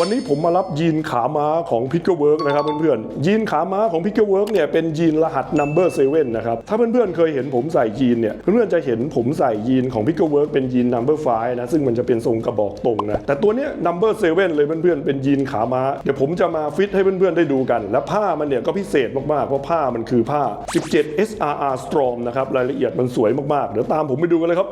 วันนี้ผมมารับยีนขาม้าของ p i c k l e Work นะครับเพื่อนๆ ยีนขาม้าของ p i c k l e Work เนี่ยเป็นยีนรหัส number 7นะครับ ถ้าเพื่อนๆเคยเห็นผมใส่ยีนเนี่ย เพื่อนๆจะเห็นผมใส่ยีนของ p i c k l e Work เป็นยีน number 5นะ ซึ่งมันจะเป็นทรงกระบอกตรงนะ แต่ตัวเนี้ย number 7เลยเพื่อนๆ เป็นยีนขาม้า เดี๋ยวผมจะมาฟิตให้เพื่อนๆได้ดูกัน และผ้ามันเนี่ยก็พิเศษมากๆ เพราะผ้ามันคือผ้า 17 SRR Storm นะครับ รายละเอียดมันสวยมากๆ เดี๋ยวตามผมไปดูกันเลยครับ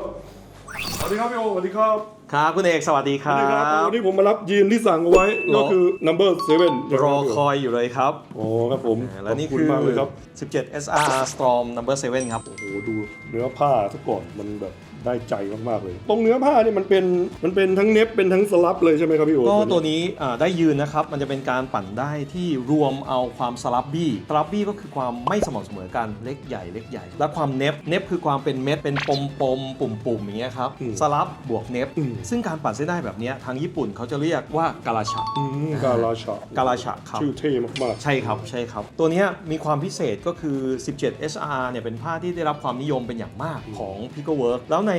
สวัสดีครับพี่โอสวัสดีครับ ครับคุณเอกสวัสดีคสวัรัสดีครับบวันนี้ผมมารับยีนที่สั่งเอาไว้รอก็คือ number 7รอคอยอยู่เลยครับ โอ้ครับผมและนี่ขอบคือณมากเลยครับ 17 SR Storm Number 7ครับ โอ้โห ดูเนื้อผ้าซะก่อนมันแบบได้ใจมาก ๆ เลย ตรงเนื้อผ้าเนี่ยมันเป็นมันเป็นทั้งเน็บเป็นทั้งสลับเลยใช่ไหมครับพี่โอก็ตัวนี้อ่าได้ยืนนะครับ มันจะเป็นการปั่นได้ที่รวมเอาความสลับบี้สลับบี้ก็คือความไม่สม่ำเสมอกันเล็กใหญ่เล็กใหญ่ และความเน็บเน็บคือความเป็นเม็ดเป็นปมปมปุ่มปุ่มๆอย่างเงี้ยครับสลับบวกเน็บซึ่งการปั่นเส้นได้แบบเนี้ยทางญี่ปุ่นเขาจะเรียกว่ากาลาชะอืมกาลาชากาลาชะครับชื่อเท่มากใช่ครับใช่ครับ ตัวเนี้ยมีความพิเศษก็คือ 17 SR เนี่ยเป็นผ้าที่ได้รับความนิยมเป็นอย่างมากของ p i c o Work แล้วใน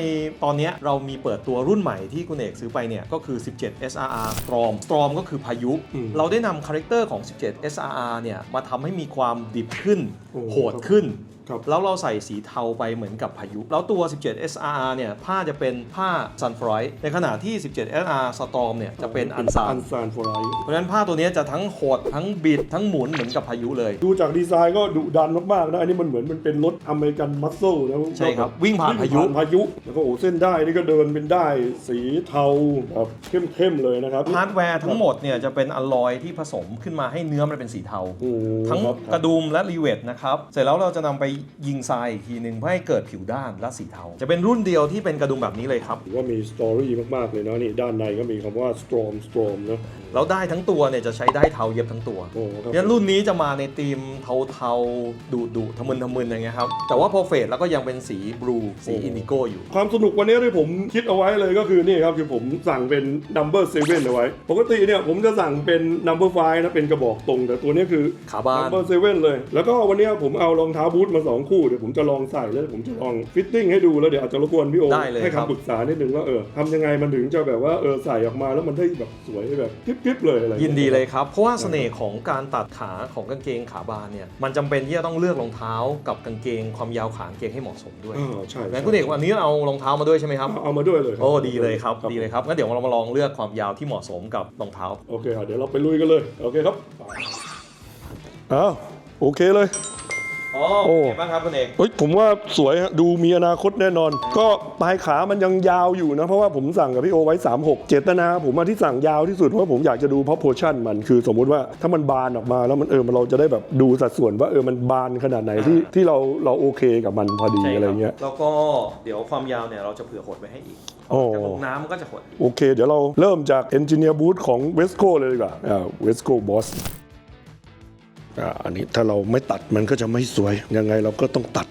ตอนเนี้ยเรามีเปิดตัวรุ่นใหม่ที่คุณเอกซื้อไปเนี่ยก็คือ 17 SRR Storm Storm ก็คือพายุ เราได้นำคาแรคเตอร์ของ 17 SRR เนี่ยมาทำให้มีความดิบขึ้นโหดขึ้นๆ ครับแล้วเราใส่สีเทาไปเหมือนกับพายุ แล้วตัว 17 SRR เนี่ยผ้าจะเป็นผ้า Sun f r i ในขณะที่ 17 SR Storm เนี่ยจะเป็นอันซาอันนซานฟลายเพราะฉะนั้นผ้าตัวเนี้ยจะทั้งโหดทั้งบิดทั้งหมุนเหมือนกับพายุเลย ดูจากดีไซน์ก็ดุดันมากๆนะอันนี้มันเหมือนมันเป็นรถอเมริกันมัสเซลนะใช่ครับวิ่งผ่านพายุวิ่งผ่พายุแล้วก็โอ้เส้นได้นี่ก็เดินเป็นได้สีเทาแบบเข้มๆเลยนะครับฮาร์ดแวร์ทั้งหมดเนี่ยจะเป็นอลลอยที่ผสมขึ้นมาให้เนื้อมันเป็นสีเทาโอ้ทั้งครับกระดุมและรีเวทนะครับเสร็จแล้วเราจะนำไปยิงทรายอีกทีหนึ่งเพื่อให้เกิดผิวด้านและสีเทา จะเป็นรุ่นเดียวที่เป็นกระดุมแบบนี้เลยครับถือว่ามีสตอรี่มากๆเลยนะนี่ด้านในก็มีคำว่า storm storm นะแล้วได้ทั้งตัวเนี่ยจะใช้ได้เทาเย็บทั้งตัวโอ้ครับยันรุ่นนี้จะมาในธีมเทาๆดุดุๆทะมึนทะมึนอย่างเงี้ยครับแต่ว่าพอเฟดแล้วก็ยังเป็นสีบลูสีอินดิโกอยู่ ความสนุกวันนี้ที่ผมคิดเอาไว้เลยก็คือนี่ครับคือผมสั่งเป็น number 7เอาไว้ ปกติเนี่ยผมจะสั่งเป็น number 5นะเป็นกระบอกตรง แต่ตัวนี้คือ ขาบาน number 7เลย แล้วก็วันนี้ผมเอารองเท้าบูทมา2คู่เดี๋ยวผมจะลองใส่แล้วผมจะลองฟิตติ้งให้ดูแล้วเดี๋ยวอาจจะรบกวนพี่โอได้เลยให้ครับ คำปรึกษานิดนึงว่าเออทำยังไงมันถึงจะแบบว่าเออใส่ออกมาแล้วมันได้แบบสวยแบบกิ๊บๆเลยอะไรอางยิงี้ นดีเลยครับ เพราะว่าเสน่ห์ของการตัดขาของกางเกงขาบานเนี่ยมันจำเป็นที่จะต้องเลือกรองเท้ากับกางเกงความยาวขากางเกงให้เหมาะสมด้วยอ่าใช่งั้นคุณเอกวันนี้เอารองเท้ามาด้วยใช่ไหมครับ เอามาด้วยเลยครับโอ้ดีเลยครับดีเลยครับงั้นเดี๋ยวเรามาลองเลือกความยาวที่เหมาะสมกับรองเท้า โอเคอะเดี๋ยวเราไปลุยกันเลย โอเคครับอ้าวโอเคเลย อ๋อโอ้ เป็นไงบ้างครับคุณเอกเฮ้ยผมว่าสวยฮะดูมีอนาคตแน่นอน ก็ปลายขามันยังยาวอยู่นะ เพราะว่าผมสั่งกับพี่โอไว้ 36 เจตนา ผมมาที่สั่งยาวที่สุดเพราะว่าผมอยากจะดูเพราะโพชั่นมันคือสมมุติว่าถ้ามันบานออกมาแล้วมันเออมันเราจะได้แบบดูสัดส่วนว่าเออมันบานขนาดไหนที่ที่เราเราโอเคกับมันพอดีอะไรเงี้ย แล้วก็เดี๋ยวความยาวเนี่ยเราจะเผื่อหดไว้ให้อีกโอ้ จะลงน้ำมันก็จะหดโอเค เดี๋ยวเราเริ่มจาก Engineer Booth ของ Wesco เลยดีกว่าอ่า Wesco Boss อันนี้ถ้าเราไม่ตัดมันก็จะไม่สวย ยังไงเราก็ต้องตัด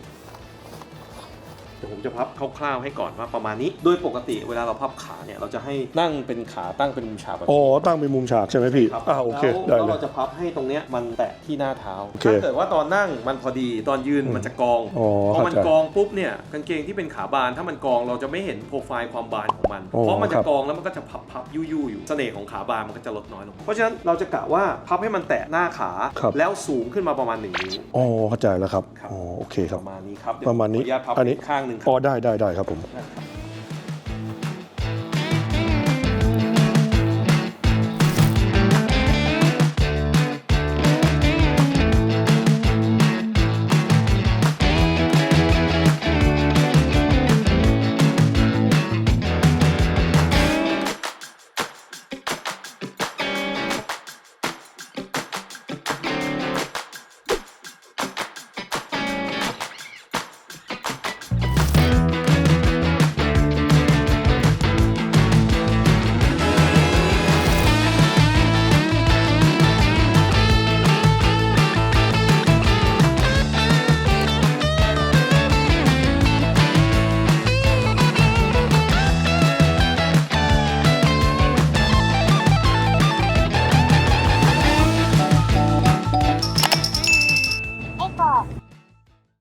จะพับคร่าวๆให้ก่อนว่าประมาณนี้ โดยปกติเวลาเราพับขาเนี่ยเราจะให้นั่งเป็นขาตั้งเป็นมุมฉากแบบอ๋อนี้ตั้งเป็นมุมฉากใช่ไหมพี่ครับอ่าโอเคแล้วได้แล้วเลยเราจะพับให้ตรงเนี้ยมันแตะที่หน้าเท้า โอเคถ้าเกิดว่าตอนนั่งมันพอดีตอนยืนมันจะกองอ๋อพอมันเข้าใจกองปุ๊บเนี่ยกางเกงที่เป็นขาบานถ้ามันกองเราจะไม่เห็นโปรไฟล์ความบานของมันอ๋อเพราะมันคจะรับ กองแล้วมันก็จะพับพับยุยๆอยู่เสน่ห์ของขาบานมันก็จะลดน้อยลง เพราะฉะนั้นเราจะกะว่าพับให้มันแตะหน้าขา ครับ แล้วสูงขึ้นมาประมาณ1นิ้ว อ๋อเข้าใจแล้วครับครับ อ๋อโอเคคปรับระมาณนี้ครับเดี๋ยวประมาณนี้ ขออนุญาตพับอันนี้ข้างหนึ่งคอ๋รัอบได้ได้ได้ครับผม